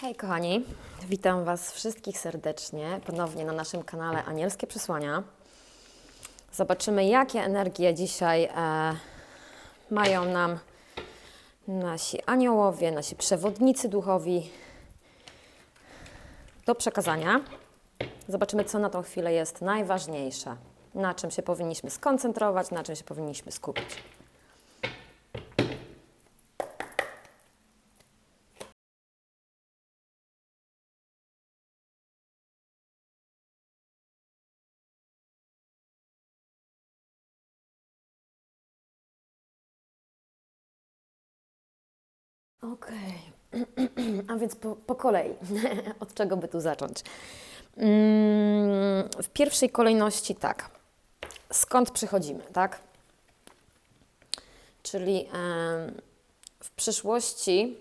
Hej kochani, witam Was wszystkich serdecznie ponownie na naszym kanale Anielskie Przesłania. Zobaczymy, jakie energie dzisiaj e, mają nam nasi aniołowie, nasi przewodnicy duchowi do przekazania. Zobaczymy, co na tą chwilę jest najważniejsze, na czym się powinniśmy skoncentrować, na czym się powinniśmy skupić. Okej, a więc po, po kolei. Od czego by tu zacząć? Mm, W pierwszej kolejności tak. Skąd przychodzimy, tak? Czyli w przyszłości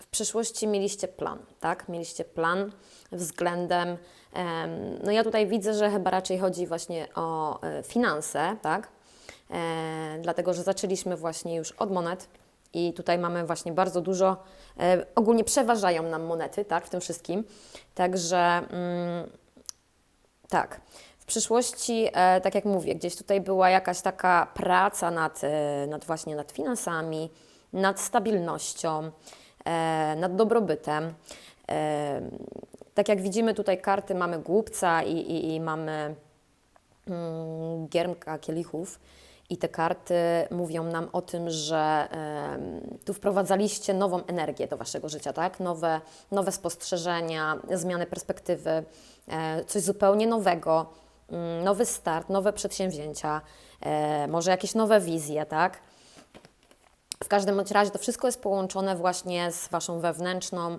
w przyszłości mieliście plan, tak? Mieliście plan względem. em, No ja tutaj widzę, że chyba raczej chodzi właśnie o e, finanse, tak? E, dlatego, że zaczęliśmy właśnie już od monet i tutaj mamy właśnie bardzo dużo. E, ogólnie przeważają nam monety, tak? W tym wszystkim. Także. Mm, tak. W przyszłości, e, tak jak mówię, gdzieś tutaj była jakaś taka praca nad, e, nad właśnie nad finansami, nad stabilnością, nad dobrobytem. Tak jak widzimy tutaj karty mamy głupca i, i, i mamy mm, giermka kielichów. I te karty mówią nam o tym, że tu wprowadzaliście nową energię do waszego życia, tak? Nowe, nowe spostrzeżenia, zmiany perspektywy, e, coś zupełnie nowego, mm, nowy start, nowe przedsięwzięcia, e, może jakieś nowe wizje, tak? W każdym razie to wszystko jest połączone właśnie z Waszą wewnętrzną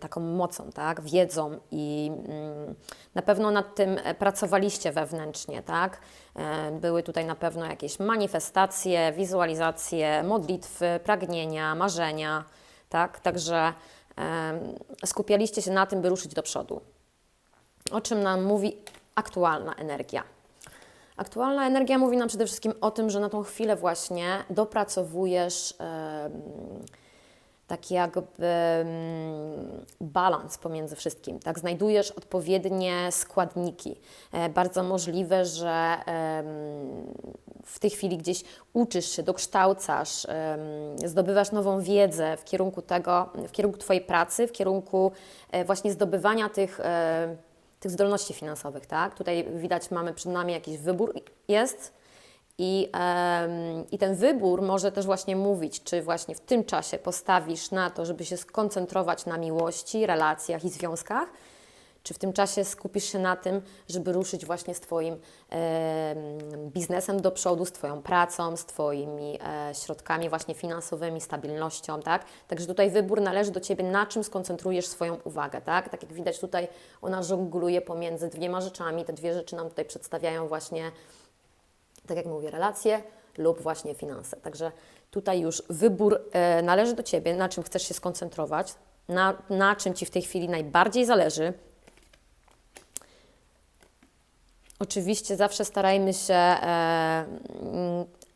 taką mocą, tak, wiedzą i mm, na pewno nad tym e, pracowaliście wewnętrznie, tak. E, były tutaj na pewno jakieś manifestacje, wizualizacje, modlitwy, pragnienia, marzenia, tak. Także skupialiście się na tym, by ruszyć do przodu. O czym nam mówi aktualna energia? Aktualna energia mówi nam przede wszystkim o tym, że na tą chwilę właśnie dopracowujesz taki jakby mm, balans pomiędzy wszystkim, tak? Znajdujesz odpowiednie składniki. E, Bardzo możliwe, że w tej chwili gdzieś uczysz się, dokształcasz, zdobywasz nową wiedzę w kierunku tego, w kierunku Twojej pracy, w kierunku e, właśnie zdobywania tych e, tych zdolności finansowych, tak? Tutaj widać, mamy przed nami jakiś wybór jest i, em, i ten wybór może też właśnie mówić, czy właśnie w tym czasie postawisz na to, żeby się skoncentrować na miłości, relacjach i związkach, czy w tym czasie skupisz się na tym, żeby ruszyć właśnie z Twoim em, biznesem do przodu, z Twoją pracą, z Twoimi e, środkami właśnie finansowymi, stabilnością, tak? Także tutaj wybór należy do Ciebie, na czym skoncentrujesz swoją uwagę, tak? Tak jak widać tutaj, ona żongluje pomiędzy dwiema rzeczami, te dwie rzeczy nam tutaj przedstawiają właśnie, tak jak mówię, relacje lub właśnie finanse. Także tutaj już wybór e, należy do Ciebie, na czym chcesz się skoncentrować, na, na czym Ci w tej chwili najbardziej zależy, Oczywiście zawsze starajmy się e,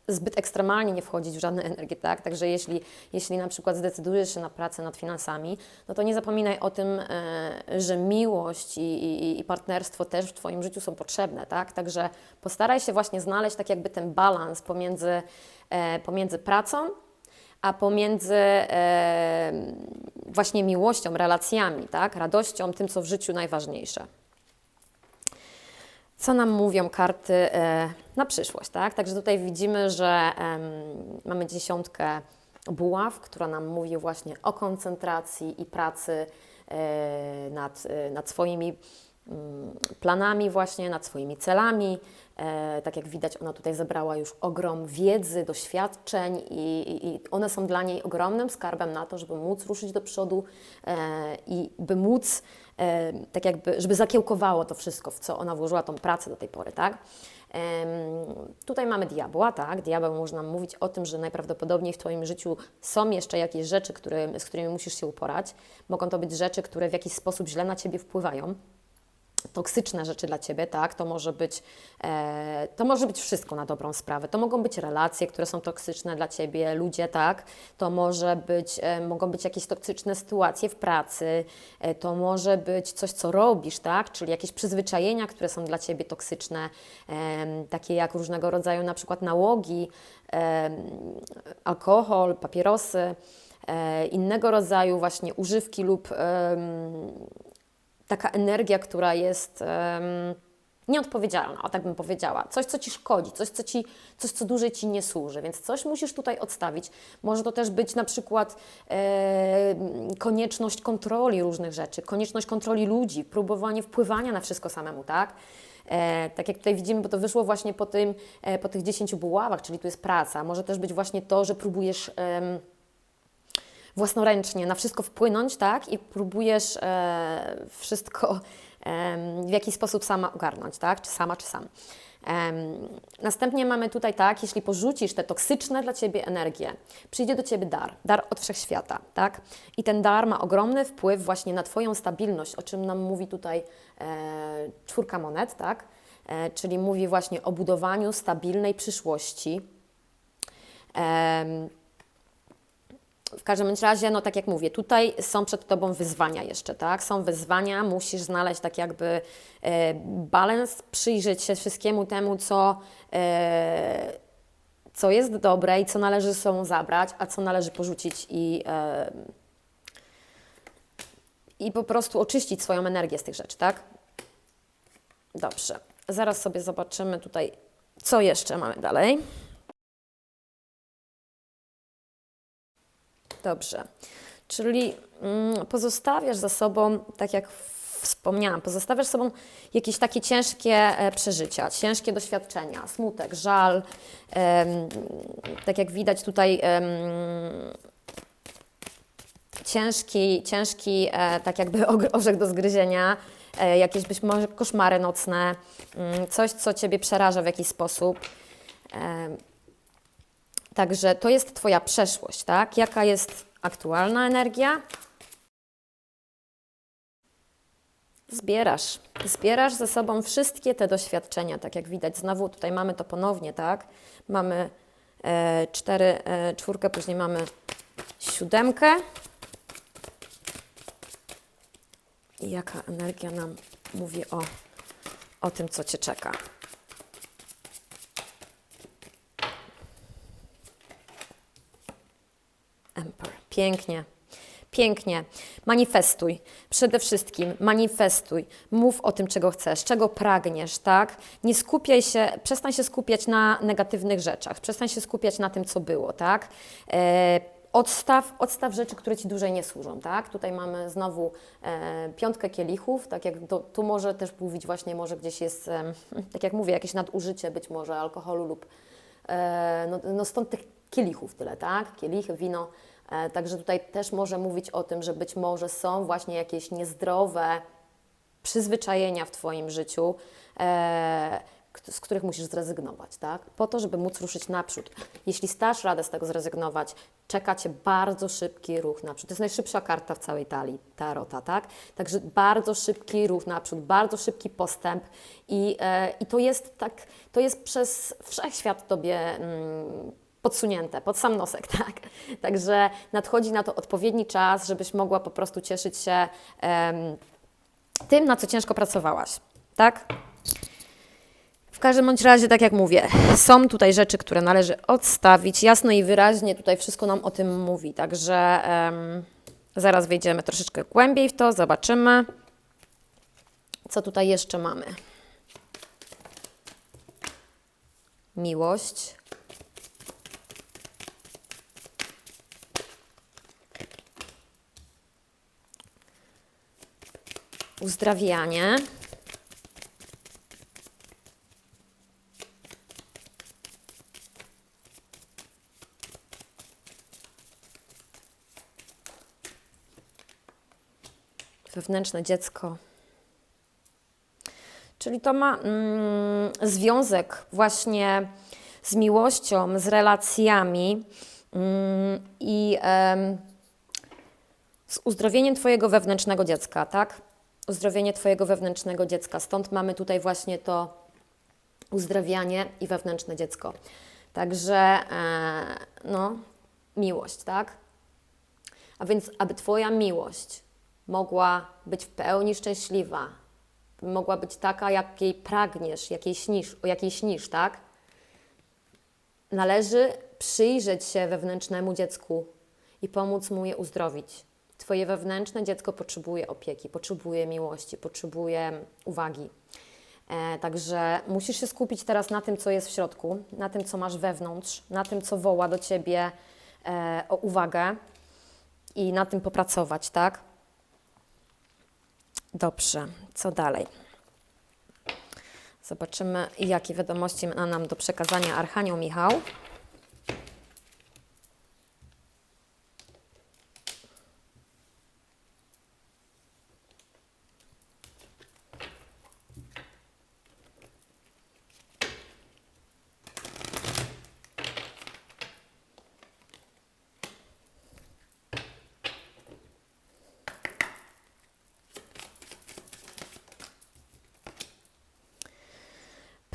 zbyt ekstremalnie nie wchodzić w żadne energię, tak? Także jeśli, jeśli na przykład zdecydujesz się na pracę nad finansami, no to nie zapominaj o tym, e, że miłość i, i, i partnerstwo też w Twoim życiu są potrzebne, tak? Także postaraj się właśnie znaleźć tak jakby ten balans pomiędzy, e, pomiędzy pracą, a pomiędzy e, właśnie miłością, relacjami, tak? Radością, tym, co w życiu najważniejsze co nam mówią karty e, na przyszłość, tak? Także tutaj widzimy, że mamy dziesiątkę buław, która nam mówi właśnie o koncentracji i pracy e, nad, e, nad swoimi planami właśnie, nad swoimi celami. E, tak jak widać, ona tutaj zebrała już ogrom wiedzy, doświadczeń i, i, one są dla niej ogromnym skarbem na to, żeby móc ruszyć do przodu e, i by móc e, tak jakby, żeby zakiełkowało to wszystko, w co ona włożyła tą pracę do tej pory, tak? Tutaj mamy diabła, tak? Diabeł może nam mówić o tym, że najprawdopodobniej w Twoim życiu są jeszcze jakieś rzeczy, które, z którymi musisz się uporać. Mogą to być rzeczy, które w jakiś sposób źle na Ciebie wpływają. Toksyczne rzeczy dla Ciebie, tak? To może być, e, to może być wszystko na dobrą sprawę. To mogą być relacje, które są toksyczne dla Ciebie, ludzie, tak? To może być, e, mogą być jakieś toksyczne sytuacje w pracy, e, to może być coś, co robisz, tak? Czyli jakieś przyzwyczajenia, które są dla Ciebie toksyczne, em, takie jak różnego rodzaju na przykład nałogi, em, alkohol, papierosy, e, innego rodzaju właśnie używki lub em, taka energia, która jest em, nieodpowiedzialna, o tak bym powiedziała. Coś, co Ci szkodzi, coś, co, ci, coś, co dłużej Ci nie służy, więc coś musisz tutaj odstawić. Może to też być na przykład e, konieczność kontroli różnych rzeczy, konieczność kontroli ludzi, próbowanie wpływania na wszystko samemu, tak? E, tak jak tutaj widzimy, bo to wyszło właśnie po, tym, e, po tych 10 buławach, czyli tu jest praca. Może też być właśnie to, że próbujesz... em, własnoręcznie na wszystko wpłynąć, tak? I próbujesz e, wszystko em, w jakiś sposób sama ogarnąć, tak? Czy sama, czy sam. Następnie mamy tutaj tak, jeśli porzucisz te toksyczne dla Ciebie energie, przyjdzie do Ciebie dar, dar od wszechświata, tak? I ten dar ma ogromny wpływ właśnie na Twoją stabilność, o czym nam mówi tutaj e, czwórka monet, tak? E, czyli mówi właśnie o budowaniu stabilnej przyszłości. W każdym razie, no tak jak mówię, tutaj są przed Tobą wyzwania jeszcze, tak? Są wyzwania, musisz znaleźć tak jakby e, balans, przyjrzeć się wszystkiemu temu, co, e, co jest dobre i co należy sobą zabrać, a co należy porzucić i, e, i po prostu oczyścić swoją energię z tych rzeczy, tak? Dobrze, zaraz sobie zobaczymy tutaj, co jeszcze mamy dalej. Dobrze. Czyli mm, pozostawiasz za sobą, tak jak wspomniałam, pozostawiasz sobą jakieś takie ciężkie e, przeżycia, ciężkie doświadczenia, smutek, żal. tak jak widać tutaj, ciężki, ciężki e, tak jakby orzech do zgryzienia, e, jakieś być może koszmary nocne, mm, coś, co Ciebie przeraża w jakiś sposób. Także to jest Twoja przeszłość, tak? Jaka jest aktualna energia? Zbierasz. Zbierasz ze sobą wszystkie te doświadczenia, tak jak widać. Znowu tutaj mamy to ponownie, tak? Mamy e, cztery, e, czwórkę, później mamy siódemkę. I jaka energia nam mówi o, o tym, co Cię czeka. Emperor. Pięknie. Pięknie. Manifestuj. Przede wszystkim manifestuj. Mów o tym, czego chcesz, czego pragniesz, tak? Nie skupiaj się, przestań się skupiać na negatywnych rzeczach, przestań się skupiać na tym, co było, tak? E, odstaw, odstaw rzeczy, które Ci dłużej nie służą, tak? Tutaj mamy znowu e, piątkę kielichów, tak jak to, tu może też mówić właśnie, może gdzieś jest, em, tak jak mówię, jakieś nadużycie być może alkoholu lub e, no, no stąd tych kielichów tyle, tak? Kielichy, wino. E, Także tutaj też może mówić o tym, że być może są właśnie jakieś niezdrowe przyzwyczajenia w Twoim życiu, e, z których musisz zrezygnować, tak? Po to, żeby móc ruszyć naprzód. Jeśli stasz radę z tego zrezygnować, czeka Cię bardzo szybki ruch naprzód. To jest najszybsza karta w całej talii tarota, tak? Także bardzo szybki ruch naprzód, bardzo szybki postęp i, e, i to jest tak, to jest przez wszechświat Tobie mm, podsunięte, pod sam nosek, tak? Także nadchodzi na to odpowiedni czas, żebyś mogła po prostu cieszyć się tym, na co ciężko pracowałaś, tak? W każdym bądź razie, tak jak mówię, są tutaj rzeczy, które należy odstawić. Jasno i wyraźnie tutaj wszystko nam o tym mówi. Także zaraz wejdziemy troszeczkę głębiej w to, zobaczymy, co tutaj jeszcze mamy. Miłość. Uzdrawianie. wewnętrzne dziecko. Czyli to ma mm, związek właśnie z miłością, z relacjami mm, i z uzdrowieniem Twojego wewnętrznego dziecka, tak? Uzdrowienie Twojego wewnętrznego dziecka. Stąd mamy tutaj właśnie to uzdrawianie i wewnętrzne dziecko. Także, e, no, miłość, tak? A więc, aby Twoja miłość mogła być w pełni szczęśliwa, mogła być taka, jakiej pragniesz, jakiej śnisz, o jakiej śnisz, tak? Należy przyjrzeć się wewnętrznemu dziecku i pomóc mu je uzdrowić. Twoje wewnętrzne dziecko potrzebuje opieki, potrzebuje miłości, potrzebuje uwagi. E, także musisz się skupić teraz na tym, co jest w środku, na tym, co masz wewnątrz, na tym, co woła do ciebie e, o uwagę i na tym popracować, tak? Dobrze, co dalej? Zobaczymy, jakie wiadomości ma nam do przekazania Archanioł Michał.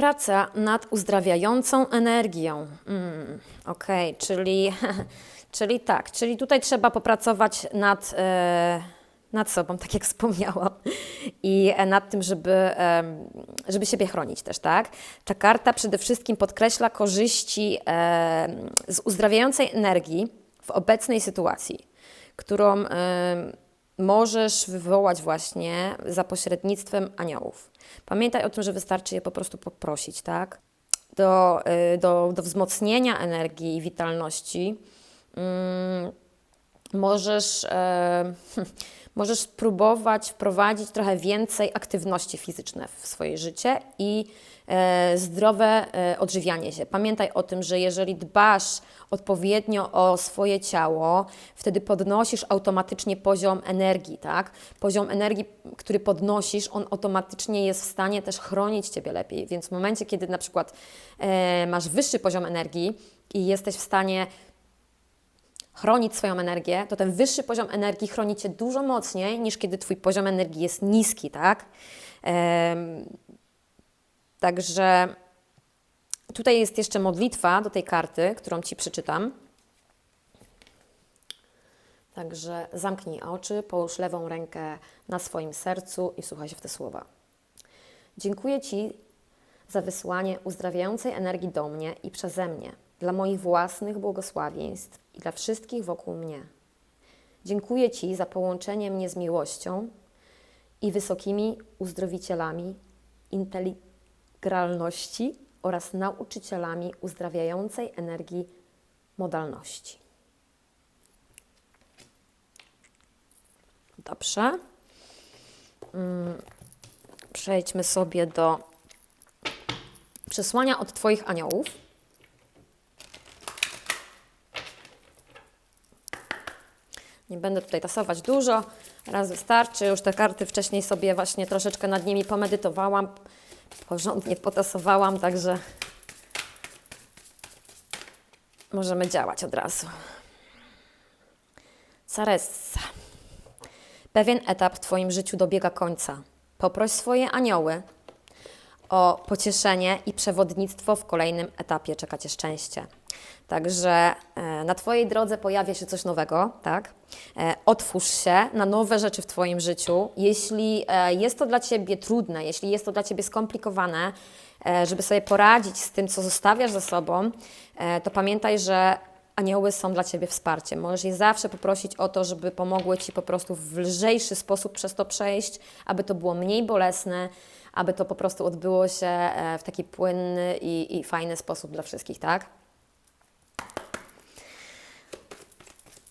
Praca nad uzdrawiającą energią. Mm, Okej, czyli, czyli tak, czyli tutaj trzeba popracować nad, e, nad sobą, tak jak wspomniałam, i e, nad tym, żeby, em, żeby siebie chronić też, tak? Ta karta przede wszystkim podkreśla korzyści em, z uzdrawiającej energii w obecnej sytuacji, którą em, możesz wywołać właśnie za pośrednictwem aniołów. Pamiętaj o tym, że wystarczy je po prostu poprosić, tak? Do, y, do, do wzmocnienia energii i witalności mm, możesz, e, możesz spróbować wprowadzić trochę więcej aktywności fizycznej w swoje życie i e, zdrowe e, odżywianie się. Pamiętaj o tym, że jeżeli dbasz odpowiednio o swoje ciało, wtedy podnosisz automatycznie poziom energii, tak? Poziom energii, który podnosisz, on automatycznie jest w stanie też chronić Ciebie lepiej. Więc w momencie, kiedy na przykład e, masz wyższy poziom energii i jesteś w stanie chronić swoją energię, to ten wyższy poziom energii chroni Cię dużo mocniej niż kiedy Twój poziom energii jest niski, tak? Em, Także tutaj jest jeszcze modlitwa do tej karty, którą Ci przeczytam. Także zamknij oczy, połóż lewą rękę na swoim sercu i słuchaj się w te słowa. Dziękuję Ci za wysłanie uzdrawiającej energii do mnie i przeze mnie, dla moich własnych błogosławieństw i dla wszystkich wokół mnie. Dziękuję Ci za połączenie mnie z miłością i wysokimi uzdrowicielami integralności oraz nauczycielami uzdrawiającej energii modalności. Dobrze. Mm, Przejdźmy sobie do przesłania od Twoich aniołów. Nie będę tutaj tasować dużo, raz wystarczy. Już te karty wcześniej sobie właśnie troszeczkę nad nimi pomedytowałam, porządnie potasowałam, także możemy działać od razu. Caressa. Pewien etap w Twoim życiu dobiega końca. Poproś swoje anioły o pocieszenie i przewodnictwo w kolejnym etapie. Czeka Cię szczęście. Także e, na Twojej drodze pojawia się coś nowego, tak? E, otwórz się na nowe rzeczy w Twoim życiu. Jeśli e, jest to dla Ciebie trudne, jeśli jest to dla Ciebie skomplikowane, żeby sobie poradzić z tym, co zostawiasz za sobą, to pamiętaj, że anioły są dla Ciebie wsparciem. Możesz je zawsze poprosić o to, żeby pomogły Ci po prostu w lżejszy sposób przez to przejść, aby to było mniej bolesne, aby to po prostu odbyło się w taki płynny i, i fajny sposób dla wszystkich, tak?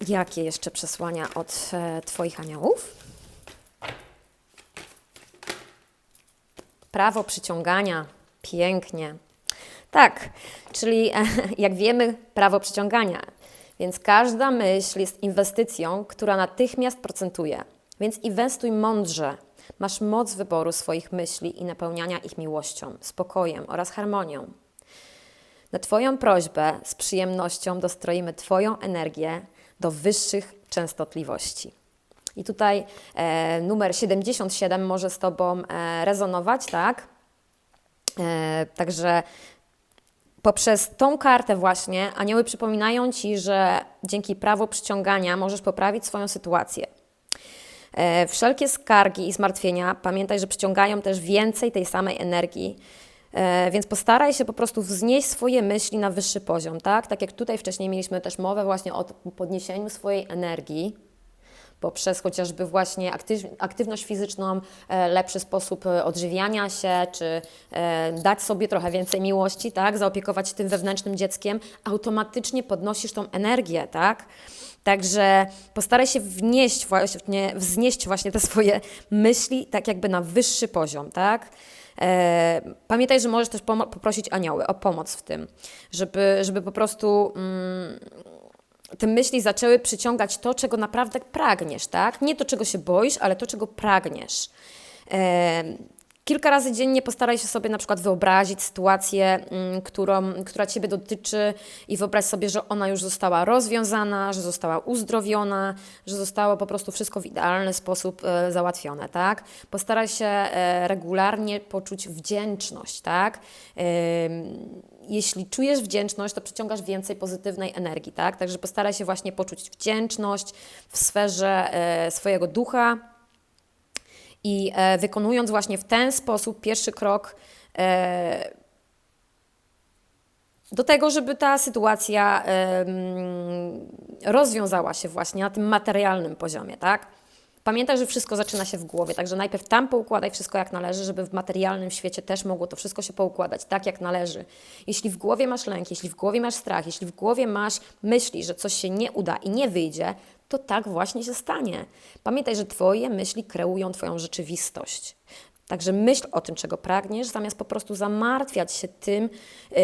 Jakie jeszcze przesłania od e, Twoich aniołów? Prawo przyciągania. Pięknie. Tak, czyli e, jak wiemy, prawo przyciągania. Więc każda myśl jest inwestycją, która natychmiast procentuje. Więc inwestuj mądrze. Masz moc wyboru swoich myśli i napełniania ich miłością, spokojem oraz harmonią. Na Twoją prośbę z przyjemnością dostroimy Twoją energię do wyższych częstotliwości. I tutaj e, numer 77 może z Tobą e, rezonować, tak? E, także poprzez tą kartę właśnie anioły przypominają Ci, że dzięki prawu przyciągania możesz poprawić swoją sytuację. E, wszelkie skargi i zmartwienia, pamiętaj, że przyciągają też więcej tej samej energii. E, więc postaraj się po prostu wznieść swoje myśli na wyższy poziom, tak? Tak jak tutaj wcześniej mieliśmy też mowę właśnie o podniesieniu swojej energii poprzez chociażby właśnie aktyw, aktywność fizyczną, e, lepszy sposób e, odżywiania się, czy dać sobie trochę więcej miłości, tak? Zaopiekować się tym wewnętrznym dzieckiem, automatycznie podnosisz tą energię, tak? Także postaraj się wnieść właśnie, wznieść właśnie te swoje myśli tak jakby na wyższy poziom, tak? Pamiętaj, że możesz też poprosić anioły o pomoc w tym, żeby, żeby po prostu mm, te myśli zaczęły przyciągać to, czego naprawdę pragniesz, tak? Nie to, czego się boisz, ale to, czego pragniesz. Kilka razy dziennie postaraj się sobie na przykład wyobrazić sytuację, mm, którą, która Ciebie dotyczy i wyobraź sobie, że ona już została rozwiązana, że została uzdrowiona, że zostało po prostu wszystko w idealny sposób e, załatwione, tak? Postaraj się e, regularnie poczuć wdzięczność, tak? jeśli czujesz wdzięczność, to przyciągasz więcej pozytywnej energii, tak? Także postaraj się właśnie poczuć wdzięczność w sferze e, swojego ducha i e, wykonując właśnie w ten sposób pierwszy krok e, do tego, żeby ta sytuacja rozwiązała się właśnie na tym materialnym poziomie, tak? Pamiętaj, że wszystko zaczyna się w głowie, także najpierw tam poukładaj wszystko jak należy, żeby w materialnym świecie też mogło to wszystko się poukładać tak jak należy. Jeśli w głowie masz lęk, jeśli w głowie masz strach, jeśli w głowie masz myśli, że coś się nie uda i nie wyjdzie, to tak właśnie się stanie. Pamiętaj, że Twoje myśli kreują Twoją rzeczywistość. Także myśl o tym, czego pragniesz, zamiast po prostu zamartwiać się tym yy,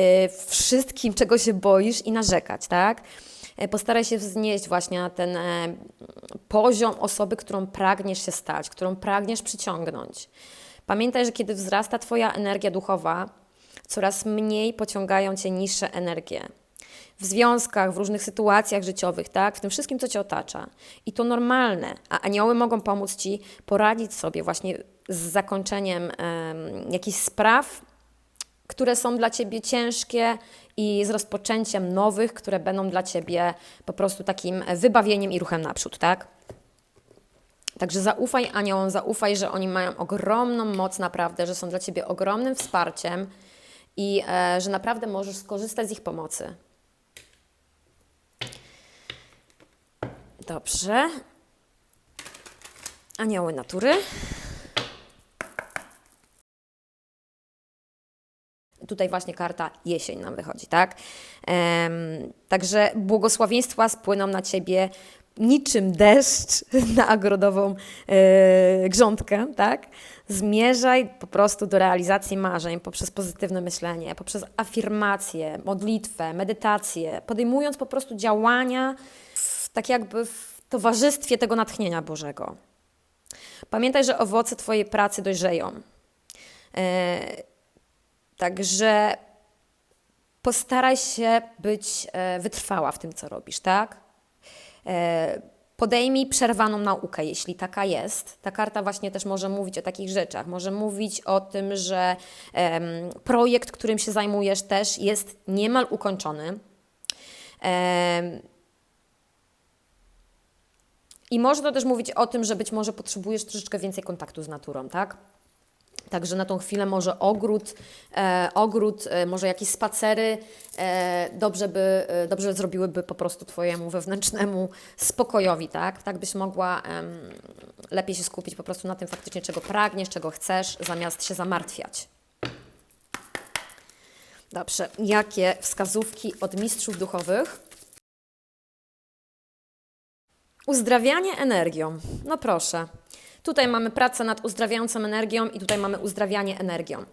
wszystkim, czego się boisz i narzekać, tak? E, postaraj się wznieść właśnie na ten e, poziom osoby, którą pragniesz się stać, którą pragniesz przyciągnąć. Pamiętaj, że kiedy wzrasta Twoja energia duchowa, coraz mniej pociągają Cię niższe energie. W związkach, w różnych sytuacjach życiowych, tak? w tym wszystkim, co Cię otacza. I to normalne, a anioły mogą pomóc Ci poradzić sobie właśnie z zakończeniem um, jakichś spraw, które są dla Ciebie ciężkie i z rozpoczęciem nowych, które będą dla Ciebie po prostu takim wybawieniem i ruchem naprzód, tak? Także zaufaj aniołom, zaufaj, że oni mają ogromną moc naprawdę, że są dla Ciebie ogromnym wsparciem i e, że naprawdę możesz skorzystać z ich pomocy. Dobrze. Anioły natury. tutaj właśnie karta jesień nam wychodzi, tak? Um, także błogosławieństwa spłyną na Ciebie niczym deszcz na agrodową e, grządkę, tak? Zmierzaj po prostu do realizacji marzeń poprzez pozytywne myślenie, poprzez afirmację, modlitwę, medytację, podejmując po prostu działania tak jakby w towarzystwie tego natchnienia Bożego. Pamiętaj, że owoce Twojej pracy dojrzeją. E, Także postaraj się być e, wytrwała w tym, co robisz, tak? E, podejmij przerwaną naukę, jeśli taka jest. Ta karta właśnie też może mówić o takich rzeczach. Może mówić o tym, że projekt, którym się zajmujesz, też jest niemal ukończony. I może to też mówić o tym, że być może potrzebujesz troszeczkę więcej kontaktu z naturą, tak? Także na tą chwilę może ogród, e, ogród e, może jakieś spacery e, dobrze, by, e, dobrze zrobiłyby po prostu Twojemu wewnętrznemu spokojowi, tak? Tak byś mogła lepiej się skupić po prostu na tym faktycznie, czego pragniesz, czego chcesz, zamiast się zamartwiać. Dobrze, jakie wskazówki od mistrzów duchowych? Uzdrawianie energią. No proszę. Tutaj mamy pracę nad uzdrawiającą energią i tutaj mamy uzdrawianie energią.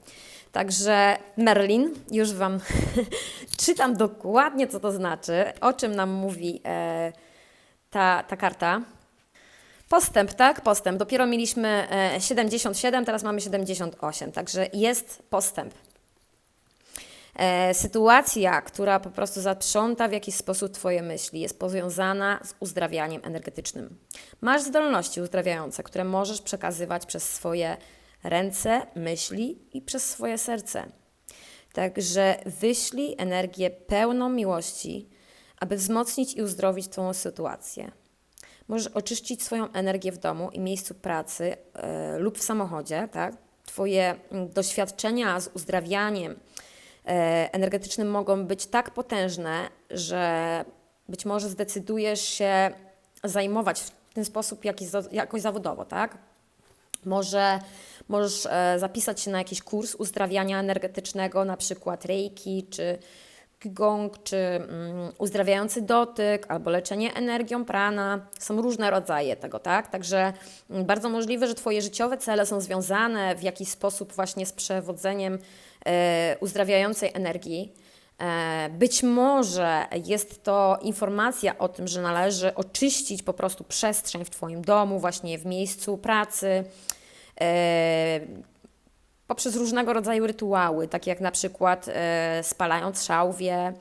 Także Merlin, już Wam czytam dokładnie, co to znaczy, o czym nam mówi e, ta, ta karta. Postęp, tak? Postęp. Dopiero mieliśmy e, 77, teraz mamy 78, także jest postęp. E, sytuacja, która po prostu zaprząta w jakiś sposób Twoje myśli, jest powiązana z uzdrawianiem energetycznym. Masz zdolności uzdrawiające, które możesz przekazywać przez swoje ręce, myśli i przez swoje serce. Także wyślij energię pełną miłości, aby wzmocnić i uzdrowić Twoją sytuację. Możesz oczyścić swoją energię w domu i miejscu pracy e, lub w samochodzie, tak? Twoje mm, doświadczenia z uzdrawianiem energetycznym mogą być tak potężne, że być może zdecydujesz się zajmować w ten sposób jakiś, jakoś zawodowo, tak? Może możesz e, zapisać się na jakiś kurs uzdrawiania energetycznego, na przykład reiki czy Qigong, czy mm, uzdrawiający dotyk, albo leczenie energią prana. Są różne rodzaje tego, tak? Także mm, bardzo możliwe, że Twoje życiowe cele są związane w jakiś sposób właśnie z przewodzeniem e, uzdrawiającej energii. E, być może jest to informacja o tym, że należy oczyścić po prostu przestrzeń w Twoim domu, właśnie w miejscu pracy, e, poprzez różnego rodzaju rytuały, takie jak na przykład e, spalając szałwie,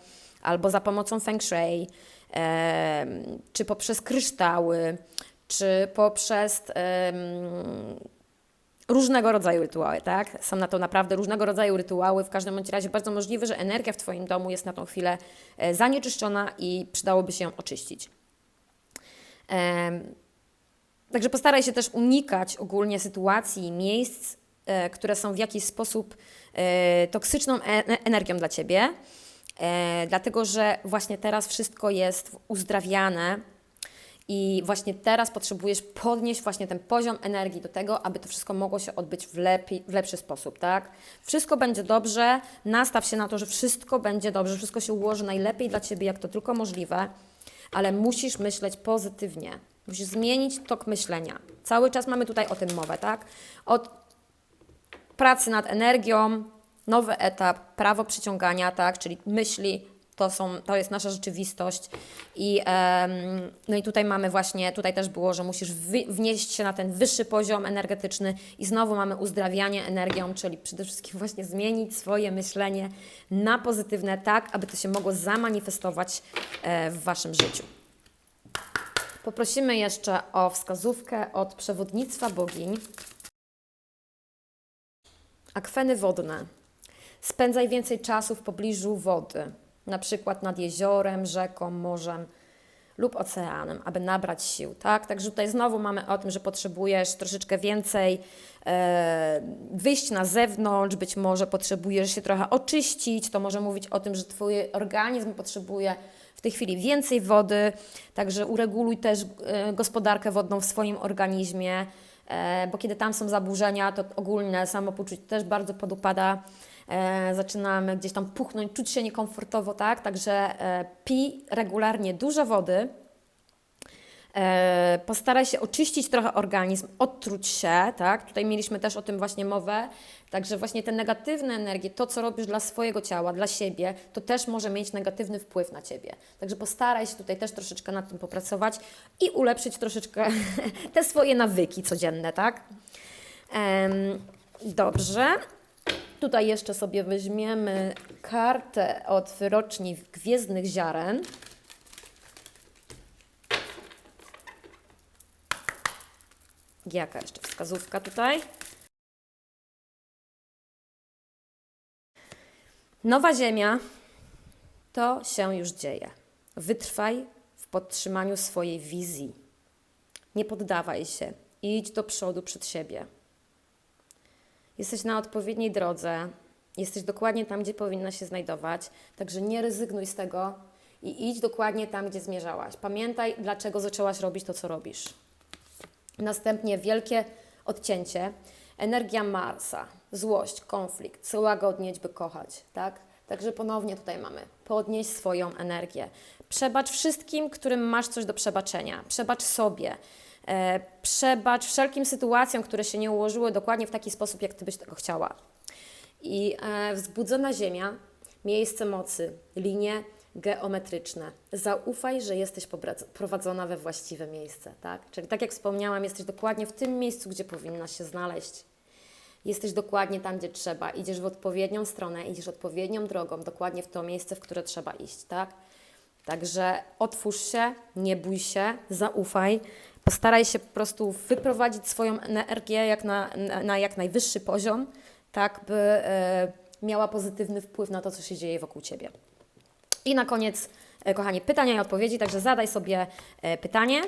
albo za pomocą feng shui, e, czy poprzez kryształy, czy poprzez e, różnego rodzaju rytuały, tak? Są na to naprawdę różnego rodzaju rytuały. W każdym bądź razie bardzo możliwe, że energia w Twoim domu jest na tą chwilę e, zanieczyszczona i przydałoby się ją oczyścić. Także postaraj się też unikać ogólnie sytuacji, miejsc, E, które są w jakiś sposób e, toksyczną energią dla ciebie, dlatego że właśnie teraz wszystko jest uzdrawiane. I właśnie teraz potrzebujesz podnieść właśnie ten poziom energii do tego, aby to wszystko mogło się odbyć w, lepiej, w lepszy sposób, tak? Wszystko będzie dobrze, nastaw się na to, że wszystko będzie dobrze, wszystko się ułoży najlepiej dla Ciebie, jak to tylko możliwe, ale musisz myśleć pozytywnie. Musisz zmienić tok myślenia. Cały czas mamy tutaj o tym mowę, tak? Od pracy nad energią, nowy etap, prawo przyciągania, tak, czyli myśli, to, są, to jest nasza rzeczywistość. I, no i tutaj mamy właśnie, tutaj też było, że musisz wnieść się na ten wyższy poziom energetyczny i znowu mamy uzdrawianie energią, czyli przede wszystkim właśnie zmienić swoje myślenie na pozytywne, tak, aby to się mogło zamanifestować e, w Waszym życiu. Poprosimy jeszcze o wskazówkę od przewodnictwa bogiń. Akweny wodne. Spędzaj więcej czasu w pobliżu wody, na przykład nad jeziorem, rzeką, morzem lub oceanem, aby nabrać sił, tak? Także tutaj znowu mamy o tym, że potrzebujesz troszeczkę więcej e, wyjść na zewnątrz, być może potrzebujesz się trochę oczyścić, to może mówić o tym, że Twój organizm potrzebuje w tej chwili więcej wody, także ureguluj też e, gospodarkę wodną w swoim organizmie, E, bo kiedy tam są zaburzenia, to ogólne samopoczucie też bardzo podupada. E, zaczynamy gdzieś tam puchnąć, czuć się niekomfortowo, tak? Także e, pij regularnie dużo wody, E, postaraj się oczyścić trochę organizm, odtruć się, tak? Tutaj mieliśmy też o tym właśnie mowę. Także właśnie te negatywne energie, to co robisz dla swojego ciała, dla siebie, to też może mieć negatywny wpływ na Ciebie. Także postaraj się tutaj też troszeczkę nad tym popracować i ulepszyć troszeczkę te swoje nawyki codzienne, tak? Dobrze. Tutaj jeszcze sobie weźmiemy kartę od wyroczni Gwiezdnych Ziaren. Jaka jeszcze wskazówka tutaj? Nowa Ziemia to się już dzieje. Wytrwaj w podtrzymaniu swojej wizji. Nie poddawaj się. Idź do przodu przed siebie. Jesteś na odpowiedniej drodze. Jesteś dokładnie tam, gdzie powinna się znajdować. Także nie rezygnuj z tego i idź dokładnie tam, gdzie zmierzałaś. Pamiętaj, dlaczego zaczęłaś robić to, co robisz. Następnie wielkie odcięcie, energia Marsa, złość, konflikt, łagodnieć, by kochać, tak? Także ponownie tutaj mamy podnieść swoją energię. Przebacz wszystkim, którym masz coś do przebaczenia. Przebacz sobie. E, przebacz wszelkim sytuacjom, które się nie ułożyły dokładnie w taki sposób, jak Ty byś tego chciała. I e, wzbudzona Ziemia, miejsce mocy, linie geometryczne. Zaufaj, że jesteś prowadzona we właściwe miejsce, tak? Czyli tak jak wspomniałam, jesteś dokładnie w tym miejscu, gdzie powinnaś się znaleźć. jesteś dokładnie tam, gdzie trzeba, idziesz w odpowiednią stronę, idziesz odpowiednią drogą, dokładnie w to miejsce, w które trzeba iść, tak? Także otwórz się, nie bój się, zaufaj. Postaraj się po prostu wyprowadzić swoją energię jak na, na, na jak najwyższy poziom, tak by e, miała pozytywny wpływ na to, co się dzieje wokół Ciebie. I na koniec, e, kochani, pytania i odpowiedzi, także zadaj sobie e, pytanie,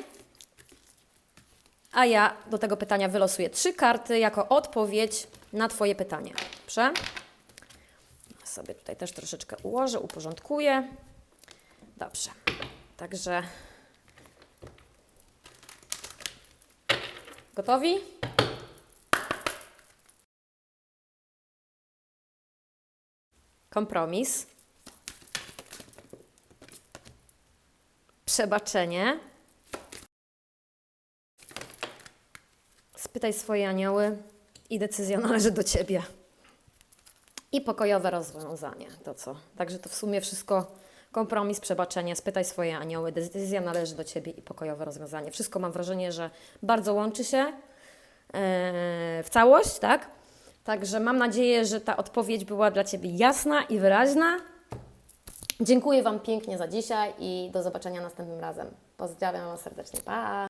a ja do tego pytania wylosuję trzy karty jako odpowiedź na Twoje pytanie. Dobrze? Sobie tutaj też troszeczkę ułożę, uporządkuję. Dobrze. Także gotowi? Kompromis. Przebaczenie. Spytaj swoje anioły i decyzja należy do Ciebie. I pokojowe rozwiązanie, to co? Także to w sumie wszystko kompromis, przebaczenie, spytaj swoje anioły, decyzja należy do Ciebie i pokojowe rozwiązanie. Wszystko mam wrażenie, że bardzo łączy się e, w całość, tak? Także mam nadzieję, że ta odpowiedź była dla Ciebie jasna i wyraźna. Dziękuję Wam pięknie za dzisiaj i do zobaczenia następnym razem. Pozdrawiam Was serdecznie. Pa!